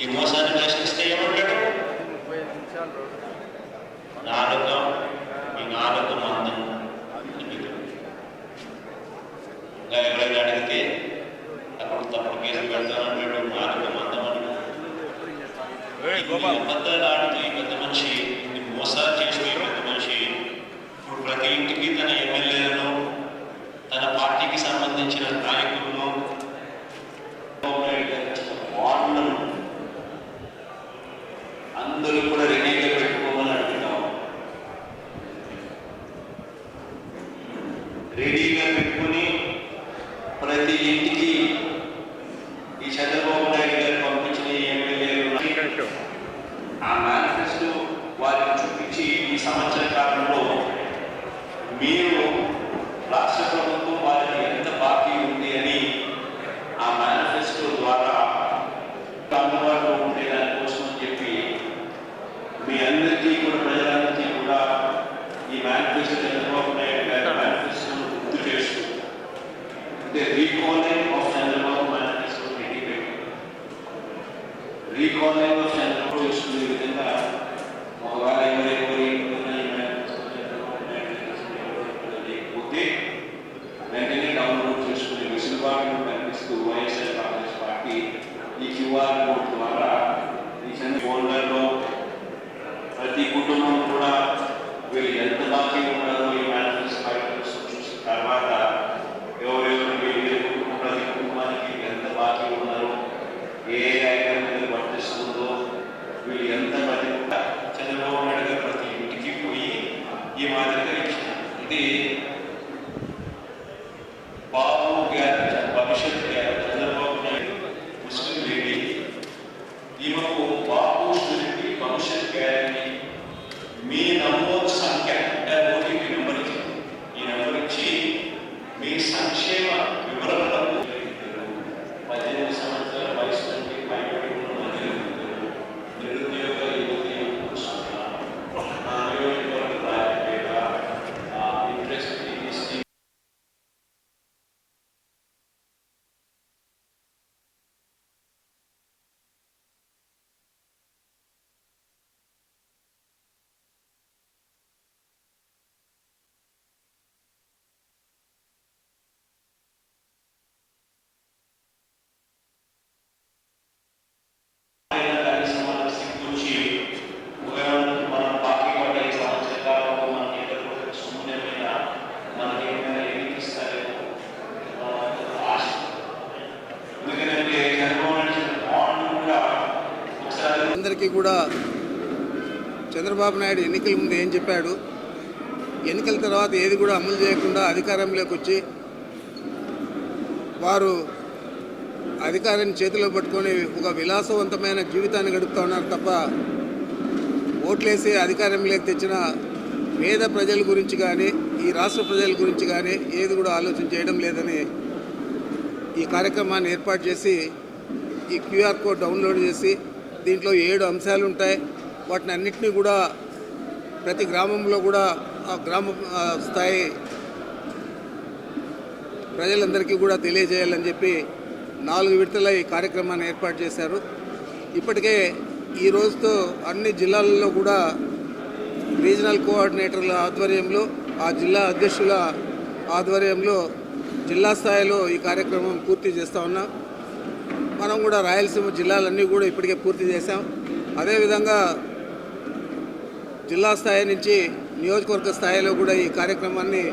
ఈ మోసాన్ని ప్రశ్నిస్తే ఎవరు నాలుగు ఈ మేనిఫెస్టో చంద్రబాబు నాయుడు గారి మేనిఫెస్టోను గుర్తు చేస్తూ అంటే recalling of Chandrababu manifesto twenty recalling of Chandrababu చేసుకునే విధంగా ఒకవేళ ఎవరి ఎవరి లేకపోతే వెంటనే డౌన్లోడ్ చేసుకునే వెసులుబాటు కల్పిస్తూ వైఎస్ఆర్ కాంగ్రెస్ పార్టీ ఈ క్యూఆర్ కోడ్ ద్వారా ఈ చిన్న ఫోన్లలో ప్రతి కుటుంబం కూడా వీళ్ళు ఎంత బాకీ ఉన్నారో ఈ మేనిఫెస్టో చూసిన తర్వాత ఎవరెవరు వీళ్ళు కుటుంబం ప్రతి కుటుంబానికి ఎంత బాకీ ఉన్నారో ఏ ఐటమ్ మీద వర్తిస్తుందో వీళ్ళు ఎంత ప్రతి చంద్రబాబు నాయుడు గారు ప్రతి ఇంటికి పోయి ఈ మాదిరిగా ఇచ్చారు ఇది బాబు గారి భవిష్యత్ గారి చంద్రబాబు నాయుడు ముస్లిం లేడీ ఈమెకు బాబు షూరిటీ భవిష్యత్ గ్యారంటీ మీ నమోదు సంఖ్య అంటే ఓటీపీ నెంబర్ ఇచ్చింది ఈ నెంబర్ ఇచ్చి మీ సంక్షేమ వివరాలకు పద్దెనిమిది సంవత్సరాల వయసు నుండి పైబడి ఉన్న నిరుద్యోగులు, నిరుద్యోగ యువతి యువకులు సున్నా, ఆ నియోజకవర్గ రాజకీయ ఇంట్రెస్ట్ స్కీమ్ ఆయన కనీసం మనకు సిగ్గుచ్చి ఒకవేళ మనం బాకీ పడ్డ ఈ సంవత్సర కాలంలో మనకి ఎదుర్కొనే సొమ్మునేమైనా మనకి ఏమైనా ఎదిగిస్తారేమో ఆశ ఎందుకంటే చంద్రబాబు నాయుడు బాండ్ కూడా ఒకసారి అందరికీ కూడా చంద్రబాబు నాయుడు ఎన్నికల ముందు ఏం చెప్పాడు? ఎన్నికల తర్వాత ఏది కూడా అమలు చేయకుండా అధికారంలోకి వచ్చి వారు అధికారాన్ని చేతిలో పట్టుకొని ఒక విలాసవంతమైన జీవితాన్ని గడుపుతూ ఉన్నారు తప్ప ఓట్లేసి అధికారంలోకి తెచ్చిన పేద ప్రజల గురించి కానీ ఈ రాష్ట్ర ప్రజల గురించి కానీ ఏది కూడా ఆలోచన చేయడం లేదని ఈ కార్యక్రమాన్ని ఏర్పాటు చేసి ఈ క్యూఆర్ కోడ్ డౌన్లోడ్ చేసి దీంట్లో ఏడు అంశాలు ఉంటాయి. వాటిని అన్నింటినీ కూడా ప్రతి గ్రామంలో కూడా ఆ గ్రామ స్థాయి ప్రజలందరికీ కూడా తెలియజేయాలని చెప్పి నాలుగు విడతల ఈ కార్యక్రమాన్ని ఏర్పాటు చేశారు. ఇప్పటికే ఈ రోజుతో అన్ని జిల్లాలలో కూడా రీజనల్ కోఆర్డినేటర్ల ఆధ్వర్యంలో ఆ జిల్లా అధ్యక్షుల ఆధ్వర్యంలో జిల్లా స్థాయిలో ఈ కార్యక్రమం పూర్తి చేస్తూ ఉన్నాం. మనం కూడా రాయలసీమ జిల్లాలన్నీ కూడా ఇప్పటికే పూర్తి చేశాం. అదేవిధంగా జిల్లా స్థాయి నుంచి నియోజకవర్గ స్థాయిలో కూడా ఈ కార్యక్రమాన్ని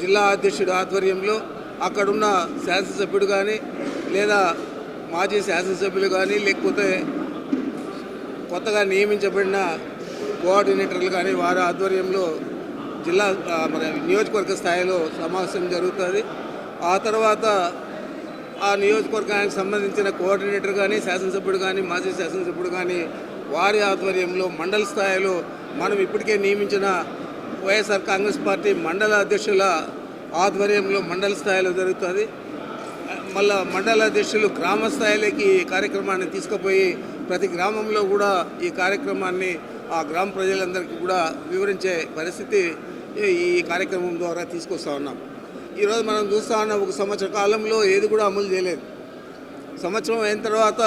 జిల్లా అధ్యక్షుడి ఆధ్వర్యంలో అక్కడున్న శాసనసభ్యుడు కానీ లేదా మాజీ శాసనసభ్యులు కానీ లేకపోతే కొత్తగా నియమించబడిన కోఆర్డినేటర్లు కానీ వారి ఆధ్వర్యంలో జిల్లా మన నియోజకవర్గ స్థాయిలో సమావేశం జరుగుతుంది. ఆ తర్వాత ఆ నియోజకవర్గానికి సంబంధించిన కోఆర్డినేటర్ కానీ శాసనసభ్యుడు కానీ మాజీ శాసనసభ్యుడు కానీ వారి ఆధ్వర్యంలో మండల స్థాయిలో మనం ఇప్పటికే నియమించిన వైఎస్ఆర్ కాంగ్రెస్ పార్టీ మండల అధ్యక్షుల ఆధ్వర్యంలో మండల స్థాయిలో జరుగుతుంది. మళ్ళా మండల అధ్యక్షులు గ్రామ స్థాయిలోకి ఈ కార్యక్రమాన్ని తీసుకుపోయి ప్రతి గ్రామంలో కూడా ఈ కార్యక్రమాన్ని ఆ గ్రామ ప్రజలందరికీ కూడా వివరించే పరిస్థితి ఈ- ఈ కార్యక్రమం ద్వారా తీసుకొస్తా ఉన్నాం. ఈరోజు మనం చూస్తా ఉన్న ఒక సంవత్సర కాలంలో ఏది కూడా అమలు చేయలేదు. సంవత్సరం అయిన తర్వాత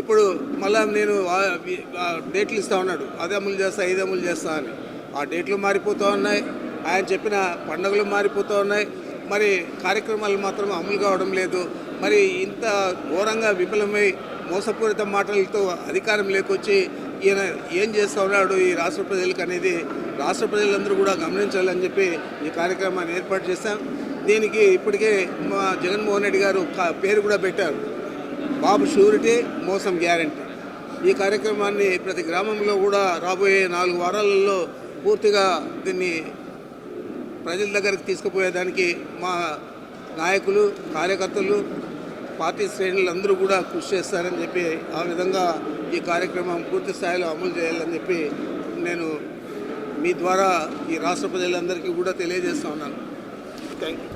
ఇప్పుడు మళ్ళా నేను డేట్లు ఇస్తా ఉన్నాడు. అది అమలు చేస్తా ఇది అమలు చేస్తా అని. ఆ డేట్లు మారిపోతూ ఉన్నాయి. ఆయన చెప్పిన పండుగలు మారిపోతూ ఉన్నాయి. మరి కార్యక్రమాలు మాత్రం అమలు కావడం లేదు. మరి ఇంత ఘోరంగా విఫలమై మోసపూరిత మాటలతో అధికారం లేకొచ్చి ఈయన ఏం చేస్తూ ఉన్నాడు ఈ రాష్ట్ర ప్రజలకు అనేది రాష్ట్ర ప్రజలందరూ కూడా గమనించాలని చెప్పి ఈ కార్యక్రమాన్ని ఏర్పాటు చేశాం. దీనికి ఇప్పటికే మా జగన్మోహన్ రెడ్డి గారు పేరు కూడా పెట్టారు. బాబు షూరిటీ మోసం గ్యారంటీ. ఈ కార్యక్రమాన్ని ప్రతి గ్రామంలో కూడా రాబోయే నాలుగు వారాలలో పూర్తిగా దీన్ని ప్రజల దగ్గరికి తీసుకుపోయేదానికి మా నాయకులు కార్యకర్తలు పార్టీ శ్రేణులు అందరూ కూడా కృషి చేస్తారని చెప్పి ఆ విధంగా ఈ కార్యక్రమం పూర్తి స్థాయిలో అమలు చేయాలని చెప్పి నేను మీ ద్వారా ఈ రాష్ట్ర ప్రజలందరికీ కూడా తెలియజేస్తా ఉన్నాను. Thank you